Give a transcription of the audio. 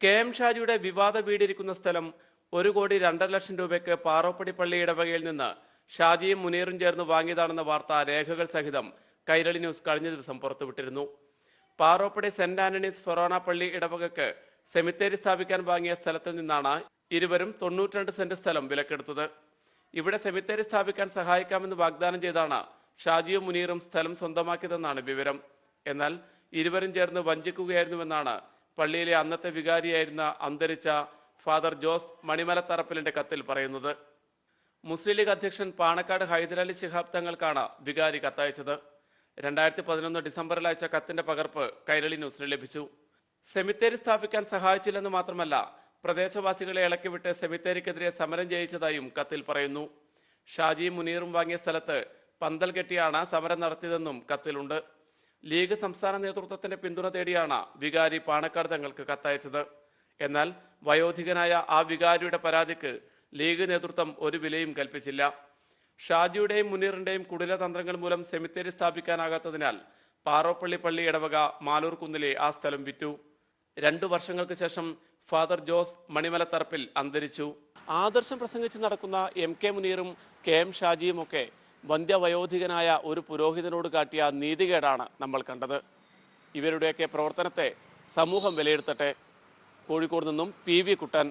K M ഷാജിയുടെ വിവാദ വീടിരിക്കുന്ന സ്ഥലം ഒരു കോടി രണ്ടര ലക്ഷം രൂപയ്ക്ക് പാറോപ്പടി പള്ളി ഇടവകയിൽ നിന്ന് ഷാജിയും മുനീറും ചേർന്ന് വാങ്ങിയതാണെന്ന വാർത്ത രേഖകൾ സഹിതം കൈരളി ന്യൂസ് കഴിഞ്ഞ ദിവസം പുറത്തുവിട്ടിരുന്നു. പാറോപ്പടി സെന്റ് ആന്റണീസ് ഫൊറോണ പള്ളി ഇടവകക്ക് സെമിത്തേരി സ്ഥാപിക്കാൻ വാങ്ങിയ സ്ഥലത്തിൽ നിന്നാണ് ഇരുവരും തൊണ്ണൂറ്റിരണ്ട് സെന്റ് സ്ഥലം വിലക്കെടുത്തത്. ഇവിടെ സെമിത്തേരി സ്ഥാപിക്കാൻ സഹായിക്കാമെന്ന് വാഗ്ദാനം ചെയ്താണ് ഷാജിയും മുനീറും സ്ഥലം സ്വന്തമാക്കിയതെന്നാണ് വിവരം. എന്നാൽ ഇരുവരും ചേർന്ന് വഞ്ചിക്കുകയായിരുന്നുവെന്നാണ് പള്ളിയിലെ അന്നത്തെ വികാരിയായിരുന്ന അന്തരിച്ച ഫാദർ ജോസ് മണിമലത്തറപ്പിലിന്റെ കത്തിൽ പറയുന്നത് മുസ്ലിം ലീഗ് അധ്യക്ഷൻ പാണക്കാട് ഹൈദരാലി ശിഹാബ് തങ്ങൾക്കാണ് വികാരി കത്തയച്ചത്. രണ്ടായിരത്തി പതിനൊന്ന് ഡിസംബറിൽ അയച്ച കത്തിന്റെ പകർപ്പ് കൈരളി ന്യൂസിന് ലഭിച്ചു. സെമിത്തേരി സ്ഥാപിക്കാൻ സഹായിച്ചില്ലെന്ന് മാത്രമല്ല പ്രദേശവാസികളെ ഇളക്കിവിട്ട് സെമിത്തേരിക്കെതിരെ സമരം ജയിച്ചതായും കത്തിൽ പറയുന്നു. ഷാജിയും മുനീറും വാങ്ങിയ സ്ഥലത്ത് പന്തൽ കെട്ടിയാണ് സമരം നടത്തിയതെന്നും കത്തിലുണ്ട്. ലീഗ് സംസ്ഥാന നേതൃത്വത്തിന്റെ പിന്തുണ തേടിയാണ് വികാരി പാണക്കാട് തങ്ങൾക്ക് കത്തയച്ചത്. എന്നാൽ വയോധികനായ ആ വികാരിയുടെ പരാതിക്ക് ലീഗ് നേതൃത്വം ഒരു വിലയും കൽപ്പിച്ചില്ല. ഷാജിയുടെയും മുനീറിന്റെയും കുടില തന്ത്രങ്ങൾ മൂലം സെമിത്തേരി സ്ഥാപിക്കാനാകാത്തതിനാൽ പാറോപ്പള്ളി പള്ളി ഇടവക മാലൂർകുന്നിലെ ആ സ്ഥലം വിറ്റു. രണ്ടു വർഷങ്ങൾക്ക് ശേഷം ഫാദർ ജോസ് മണിമലത്തറപ്പിൽ അന്തരിച്ചു. ആദർശം പ്രസംഗിച്ച് നടക്കുന്ന എം കെ മുനീറും കെ എം ഷാജിയും ഒക്കെ വന്ധ്യവയോധികനായ ഒരു പുരോഹിതനോട് കാട്ടിയ നീതികേടാണ് നമ്മൾ കണ്ടത്. ഇവരുടെയൊക്കെ പ്രവർത്തനത്തെ സമൂഹം വിലയിരുത്തട്ടെ. കോഴിക്കോട് നിന്നും പി വി കുട്ടൻ.